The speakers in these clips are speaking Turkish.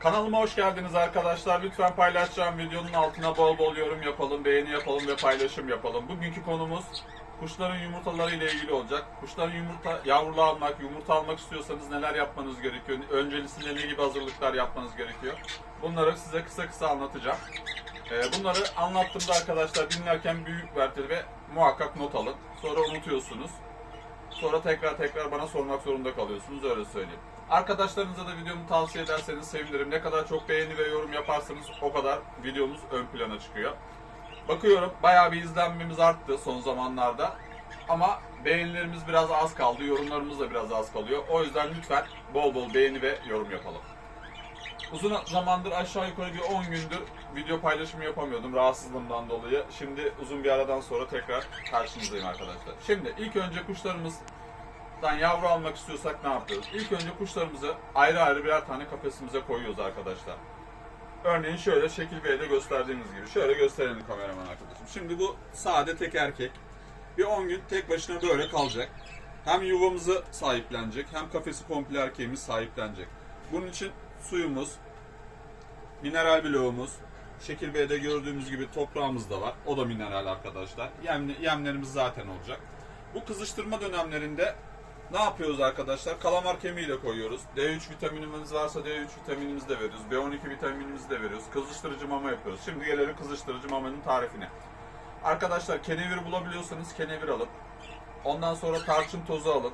Kanalıma hoş geldiniz arkadaşlar. Lütfen paylaşacağım videonun altına bol bol yorum yapalım, beğeni yapalım ve paylaşım yapalım. Bugünkü konumuz kuşların yumurtaları ile ilgili olacak. Kuşların yumurta yavrulu almak, yumurta almak istiyorsanız neler yapmanız gerekiyor? Öncesinde ne gibi hazırlıklar yapmanız gerekiyor? Bunları size kısa kısa anlatacağım. Ee, bunları anlattığımda arkadaşlar dinlerken büyük mertebe muhakkak not alın. Sonra unutuyorsunuz. Sonra tekrar tekrar bana sormak zorunda kalıyorsunuz öyle söyleyeyim. Arkadaşlarınıza da videomu tavsiye ederseniz sevinirim. Ne kadar çok beğeni ve yorum yaparsanız o kadar videomuz ön plana çıkıyor. Bakıyorum bayağı bir izlenmemiz arttı son zamanlarda. Ama beğenilerimiz biraz az kaldı, yorumlarımız da biraz az kalıyor. O yüzden lütfen bol bol beğeni ve yorum yapalım. Uzun zamandır aşağı yukarı bir 10 gündür video paylaşımı yapamıyordum rahatsızlığımdan dolayı. Şimdi uzun bir aradan sonra tekrar karşınızdayım arkadaşlar. Şimdi ilk önce kuşlarımızdan yavru almak istiyorsak ne yapıyoruz? İlk önce kuşlarımızı ayrı ayrı birer tane kafesimize koyuyoruz arkadaşlar. Örneğin şöyle şekil B'de gösterdiğimiz gibi. Şöyle gösterelim kameraman arkadaşım. Şimdi bu sade tek erkek. Bir 10 gün tek başına böyle kalacak. Hem yuvamızı sahiplenecek hem kafesi komple erkeğimiz sahiplenecek. Bunun için suyumuz, mineral bloğumuz, şekil B'de gördüğümüz gibi toprağımız da var. O da mineral arkadaşlar. Yem, yemlerimiz zaten olacak. Bu kızıştırma dönemlerinde ne yapıyoruz arkadaşlar? Kalamar kemiği de koyuyoruz. D3 vitaminimiz varsa D3 vitaminimizi de veriyoruz. B12 vitaminimizi de veriyoruz. Kızıştırıcı mama yapıyoruz. Şimdi gelelim kızıştırıcı mamanın tarifine. Arkadaşlar kenevir bulabiliyorsanız kenevir alın. Ondan sonra tarçın tozu alın.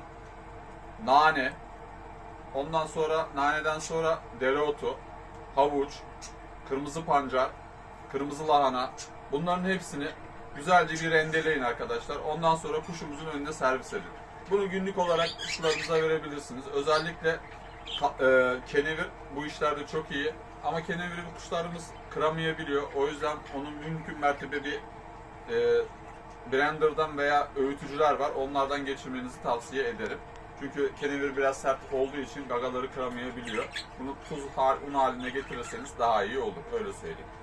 Nane. Ondan sonra naneden sonra dereotu, havuç, kırmızı pancar, kırmızı lahana. Bunların hepsini güzelce bir rendeleyin arkadaşlar. Ondan sonra kuşumuzun önünde servis edin. Bunu günlük olarak kuşlarınıza verebilirsiniz. Özellikle e, kenevir bu işlerde çok iyi. Ama keneviri bu kuşlarımız kıramayabiliyor. O yüzden onun mümkün mertebe bir e, blenderdan veya öğütücüler var. Onlardan geçirmenizi tavsiye ederim. Çünkü kenevir biraz sert olduğu için gagaları kıramayabiliyor. Bunu tuz un haline getirirseniz daha iyi olur. Öyle söyleyeyim.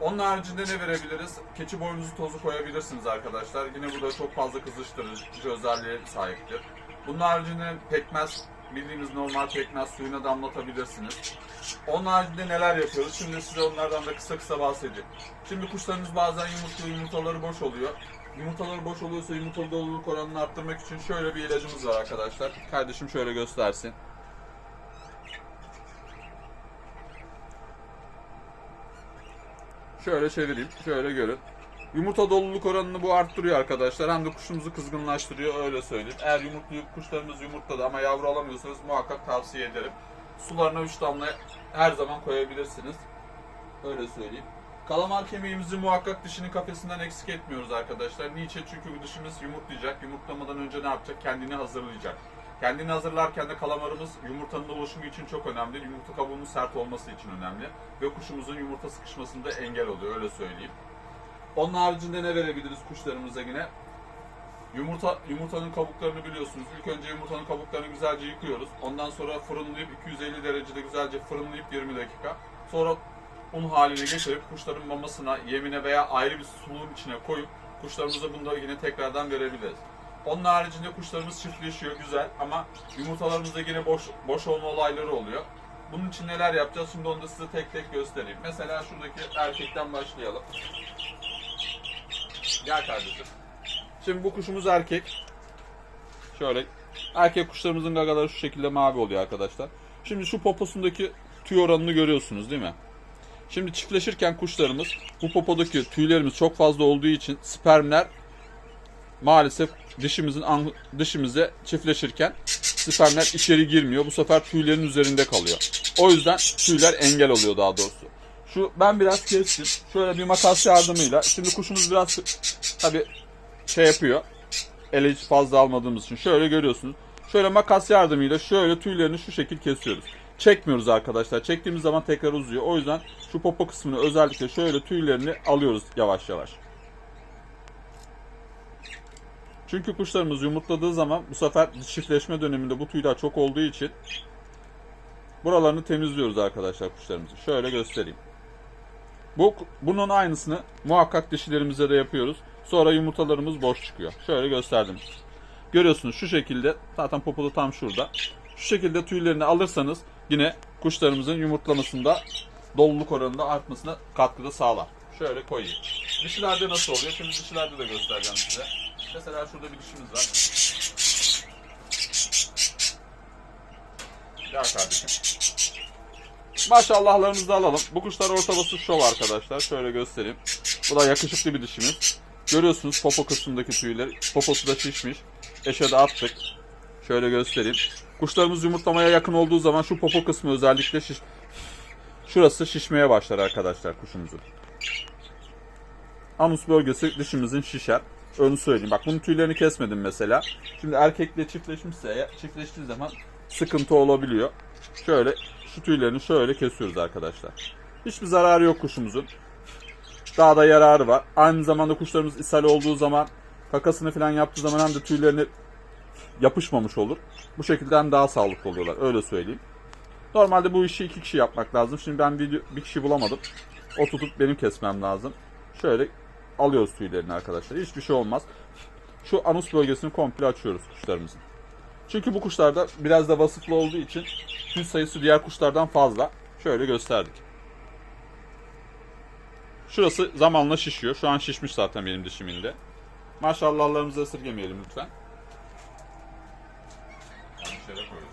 Onun haricinde ne verebiliriz? Keçi boynuzu tozu koyabilirsiniz arkadaşlar. Yine bu da çok fazla kızıştırıcı özelliğe sahiptir. Bunun haricinde pekmez, bildiğimiz normal pekmez suyuna damlatabilirsiniz. Onun haricinde neler yapıyoruz? Şimdi size onlardan da kısa kısa bahsedeyim. Şimdi kuşlarınız bazen yumurtluyor, yumurtaları boş oluyor. Yumurtaları boş oluyorsa yumurta doluluk oranını arttırmak için şöyle bir ilacımız var arkadaşlar. Kardeşim şöyle göstersin. Şöyle çevireyim, şöyle görün. Yumurta doluluk oranını bu arttırıyor arkadaşlar. Hem de kuşumuzu kızgınlaştırıyor öyle söyleyeyim. Eğer yumurtlayıp kuşlarımız yumurtladı ama yavru alamıyorsanız muhakkak tavsiye ederim. Sularına 3 damla her zaman koyabilirsiniz. Öyle söyleyeyim. Kalamar kemiğimizi muhakkak dişinin kafesinden eksik etmiyoruz arkadaşlar. Niçin? Çünkü bu dişimiz yumurtlayacak. Yumurtlamadan önce ne yapacak? Kendini hazırlayacak. Kendini hazırlarken de kalamarımız yumurtanın oluşumu için çok önemli. Yumurta kabuğunun sert olması için önemli. Ve kuşumuzun yumurta sıkışmasında engel oluyor öyle söyleyeyim. Onun haricinde ne verebiliriz kuşlarımıza yine? Yumurta yumurtanın kabuklarını biliyorsunuz. İlk önce yumurtanın kabuklarını güzelce yıkıyoruz. Ondan sonra fırınlayıp 250 derecede güzelce fırınlayıp 20 dakika. Sonra un haline getirip kuşların mamasına, yemine veya ayrı bir suluğun içine koyup kuşlarımıza bunu da yine tekrardan verebiliriz. Onun haricinde kuşlarımız çiftleşiyor güzel ama yumurtalarımızda yine boş boş olma olayları oluyor. Bunun için neler yapacağız? Şimdi onu da size tek tek göstereyim. Mesela şuradaki erkekten başlayalım. Gel kardeşim. Şimdi bu kuşumuz erkek. Şöyle. Erkek kuşlarımızın gagaları şu şekilde mavi oluyor arkadaşlar. Şimdi şu poposundaki tüy oranını görüyorsunuz değil mi? Şimdi çiftleşirken kuşlarımız bu popodaki tüylerimiz çok fazla olduğu için spermler maalesef dişimizin dişimize çiftleşirken spermler içeri girmiyor. Bu sefer tüylerin üzerinde kalıyor. O yüzden tüyler engel oluyor daha doğrusu. Şu ben biraz kestim. Şöyle bir makas yardımıyla. Şimdi kuşumuz biraz tabi şey yapıyor. Ele hiç fazla almadığımız için. Şöyle görüyorsunuz. Şöyle makas yardımıyla şöyle tüylerini şu şekil kesiyoruz. Çekmiyoruz arkadaşlar. Çektiğimiz zaman tekrar uzuyor. O yüzden şu popo kısmını özellikle şöyle tüylerini alıyoruz yavaş yavaş. Çünkü kuşlarımız yumurtladığı zaman bu sefer çiftleşme döneminde bu tüyler çok olduğu için buralarını temizliyoruz arkadaşlar kuşlarımızı. Şöyle göstereyim. Bu bunun aynısını muhakkak dişilerimize de yapıyoruz. Sonra yumurtalarımız boş çıkıyor. Şöyle gösterdim. Görüyorsunuz şu şekilde zaten popoda tam şurada. Şu şekilde tüylerini alırsanız yine kuşlarımızın yumurtlamasında doluluk oranında artmasına katkıda sağlar. Şöyle koyayım. Dişilerde nasıl oluyor? Şimdi dişilerde de göstereceğim size. Mesela şurada bir dişimiz var. Gel kardeşim. Maşallahlarımızı da alalım. Bu kuşlar orta basış şov arkadaşlar. Şöyle göstereyim. Bu da yakışıklı bir dişimiz. Görüyorsunuz popo kısmındaki tüyleri. Poposu da şişmiş. Eşe de attık. Şöyle göstereyim. Kuşlarımız yumurtlamaya yakın olduğu zaman şu popo kısmı özellikle şiş... Şurası şişmeye başlar arkadaşlar kuşumuzun. Anus bölgesi dişimizin şişer. Onu söyleyeyim. Bak bunun tüylerini kesmedim mesela. Şimdi erkekle çiftleşmişse eğer çiftleştiği zaman sıkıntı olabiliyor. Şöyle şu tüylerini şöyle kesiyoruz arkadaşlar. Hiçbir zararı yok kuşumuzun. Daha da yararı var. Aynı zamanda kuşlarımız ishal olduğu zaman kakasını falan yaptığı zaman hem de tüylerini yapışmamış olur. Bu şekilde hem daha sağlıklı oluyorlar. Öyle söyleyeyim. Normalde bu işi iki kişi yapmak lazım. Şimdi ben video, bir kişi bulamadım. O tutup benim kesmem lazım. Şöyle alıyoruz tüylerini arkadaşlar. Hiçbir şey olmaz. Şu anus bölgesini komple açıyoruz kuşlarımızın. Çünkü bu kuşlarda biraz da vasıflı olduğu için tüy sayısı diğer kuşlardan fazla. Şöyle gösterdik. Şurası zamanla şişiyor. Şu an şişmiş zaten benim dişiminde. Maşallahlarımızı esirgemeyelim lütfen. Yere koydum.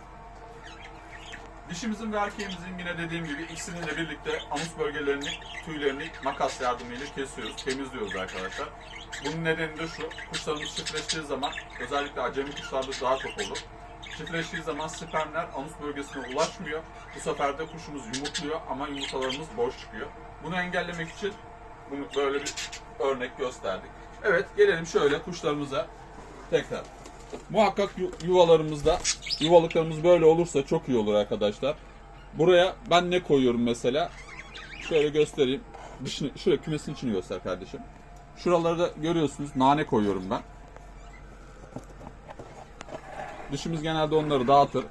Dişimizin ve erkeğimizin yine dediğim gibi ikisinin de birlikte anus bölgelerini, tüylerini makas yardımıyla kesiyoruz, temizliyoruz arkadaşlar. Bunun nedeni de şu, kuşlarımız çiftleştiği zaman, özellikle acemi kuşlarda daha çok olur. Çiftleştiği zaman spermler anus bölgesine ulaşmıyor. Bu sefer de kuşumuz yumurtluyor ama yumurtalarımız boş çıkıyor. Bunu engellemek için bunu böyle bir örnek gösterdik. Evet gelelim şöyle kuşlarımıza tekrar. Muhakkak yu- yuvalarımızda yuvalıklarımız böyle olursa çok iyi olur arkadaşlar. Buraya ben ne koyuyorum mesela? Şöyle göstereyim. Dışını, şöyle kümesin içini göster kardeşim. Şuraları da görüyorsunuz nane koyuyorum ben. Dişimiz genelde onları dağıtır.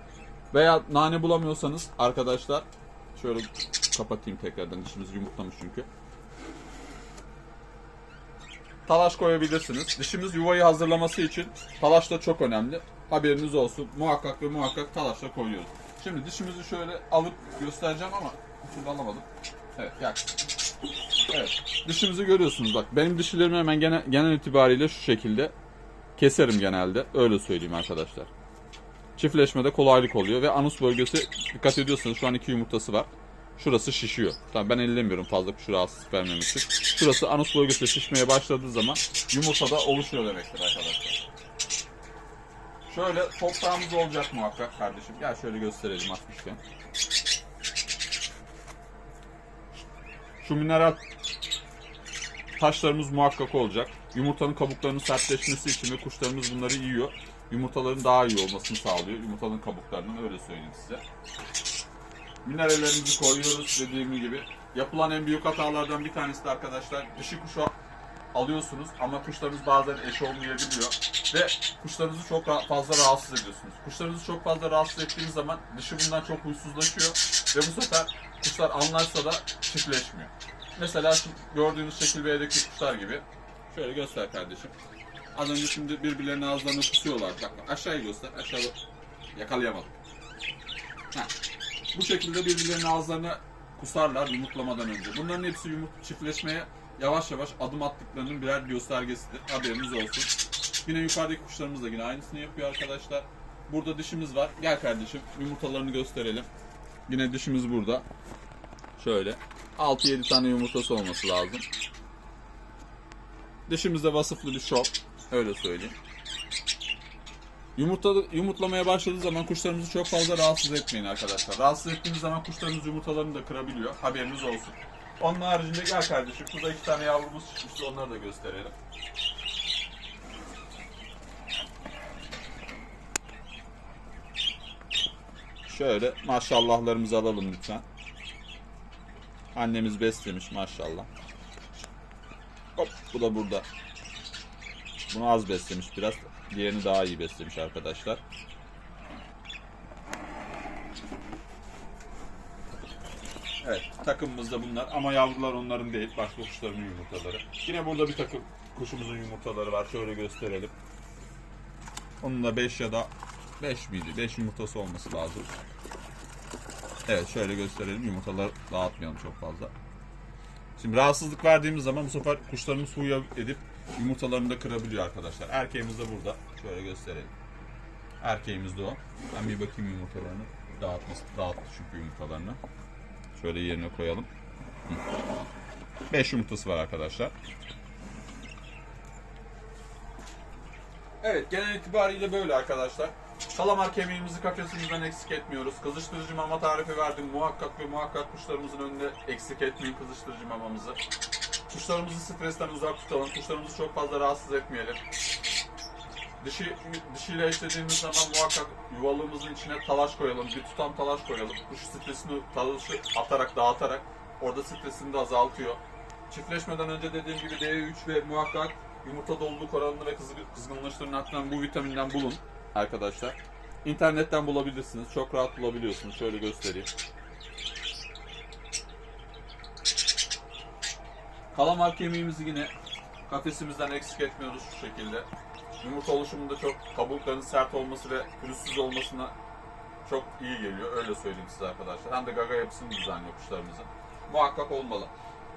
Veya nane bulamıyorsanız arkadaşlar şöyle kapatayım tekrardan dişimiz yumurtlamış çünkü. Talaş koyabilirsiniz. Dişimiz yuvayı hazırlaması için talaş da çok önemli. Haberiniz olsun. Muhakkak ve muhakkak talaşla koyuyoruz. Şimdi dişimizi şöyle alıp göstereceğim ama şimdi alamadım. Evet gel. Evet. Dişimizi görüyorsunuz bak. Benim dişlerimi hemen genel, genel itibariyle şu şekilde keserim genelde. Öyle söyleyeyim arkadaşlar. Çiftleşmede kolaylık oluyor ve anus bölgesi dikkat ediyorsanız şu an iki yumurtası var. Şurası şişiyor. Tamam ben ellemiyorum fazla kuş rahatsızlık vermemek için. Şurası anus bölgesi şişmeye başladığı zaman yumurta da oluşuyor demektir arkadaşlar. Şöyle toprağımız olacak muhakkak kardeşim. Gel şöyle gösterelim açmışken. Şu mineral taşlarımız muhakkak olacak. Yumurtanın kabuklarının sertleşmesi için ve kuşlarımız bunları yiyor. Yumurtaların daha iyi olmasını sağlıyor. Yumurtanın kabuklarının öyle söyleyeyim size. Minerallerimizi koyuyoruz dediğim gibi. Yapılan en büyük hatalardan bir tanesi de arkadaşlar dişi kuşu alıyorsunuz ama kuşlarınız bazen eş olmayabiliyor ve kuşlarınızı çok fazla rahatsız ediyorsunuz. Kuşlarınızı çok fazla rahatsız ettiğiniz zaman dişi bundan çok huysuzlaşıyor ve bu sefer kuşlar anlarsa da çiftleşmiyor. Mesela şu gördüğünüz şekil B'deki kuşlar gibi. Şöyle göster kardeşim. Az önce şimdi birbirlerinin ağızlarını kusuyorlar. Bak aşağıya göster. Aşağıda yakalayamadım. Heh. Bu şekilde birbirlerinin ağızlarına kusarlar yumurtlamadan önce. Bunların hepsi yumurt çiftleşmeye yavaş yavaş adım attıklarının birer göstergesidir. Haberiniz olsun. Yine yukarıdaki kuşlarımız da yine aynısını yapıyor arkadaşlar. Burada dişimiz var. Gel kardeşim yumurtalarını gösterelim. Yine dişimiz burada. Şöyle. 6-7 tane yumurtası olması lazım. Dişimizde vasıflı bir şok. Öyle söyleyeyim. Yumurta, yumurtlamaya başladığı zaman kuşlarımızı çok fazla rahatsız etmeyin arkadaşlar. Rahatsız ettiğiniz zaman kuşlarınız yumurtalarını da kırabiliyor. Haberiniz olsun. Onun haricinde gel kardeşim. Şurada iki tane yavrumuz çıkmıştı. Onları da gösterelim. Şöyle maşallahlarımızı alalım lütfen. Annemiz beslemiş maşallah. Hop bu da burada. Bunu az beslemiş biraz. Diğerini daha iyi beslemiş arkadaşlar. Evet takımımız da bunlar ama yavrular onların değil. Başka kuşların yumurtaları. Yine burada bir takım kuşumuzun yumurtaları var. Şöyle gösterelim. Onun da 5 ya da 5 miydi? 5 yumurtası olması lazım. Evet şöyle gösterelim. Yumurtaları dağıtmayalım çok fazla. Şimdi rahatsızlık verdiğimiz zaman bu sefer kuşlarımız huya edip yumurtalarını da kırabiliyor arkadaşlar. Erkeğimiz de burada. Şöyle gösterelim. Erkeğimiz de o. Ben bir bakayım yumurtalarını. Dağıtması, dağıttı çünkü yumurtalarını. Şöyle yerine koyalım. 5 yumurtası var arkadaşlar. Evet genel itibariyle böyle arkadaşlar. Kalamar kemiğimizi kafesimizden eksik etmiyoruz. Kızıştırıcı mama tarifi verdim. Muhakkak ve muhakkak kuşlarımızın önünde eksik etmeyin kızıştırıcı mamamızı. Kuşlarımızı stresten uzak tutalım. Kuşlarımızı çok fazla rahatsız etmeyelim. Dişi, dişiyle eşlediğimiz zaman muhakkak yuvalığımızın içine talaş koyalım. Bir tutam talaş koyalım. Kuş stresini talaşı atarak, dağıtarak orada stresini de azaltıyor. Çiftleşmeden önce dediğim gibi D3 ve muhakkak yumurta doluluk oranını ve kızgın- kızgınlaştırın hatta bu vitaminden bulun arkadaşlar. İnternetten bulabilirsiniz. Çok rahat bulabiliyorsunuz. Şöyle göstereyim. Kalamar kemiğimizi yine kafesimizden eksik etmiyoruz şu şekilde. Yumurta oluşumunda çok kabukların sert olması ve pürüzsüz olmasına çok iyi geliyor. Öyle söyleyeyim size arkadaşlar. Hem de gaga yapısını düzenliyor kuşlarımızın. Muhakkak olmalı.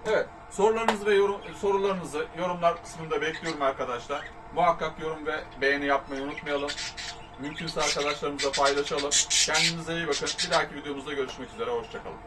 Evet, sorularınızı ve yorum, sorularınızı yorumlar kısmında bekliyorum arkadaşlar. Muhakkak yorum ve beğeni yapmayı unutmayalım. Mümkünse arkadaşlarımızla paylaşalım. Kendinize iyi bakın. Bir dahaki videomuzda görüşmek üzere. Hoşçakalın.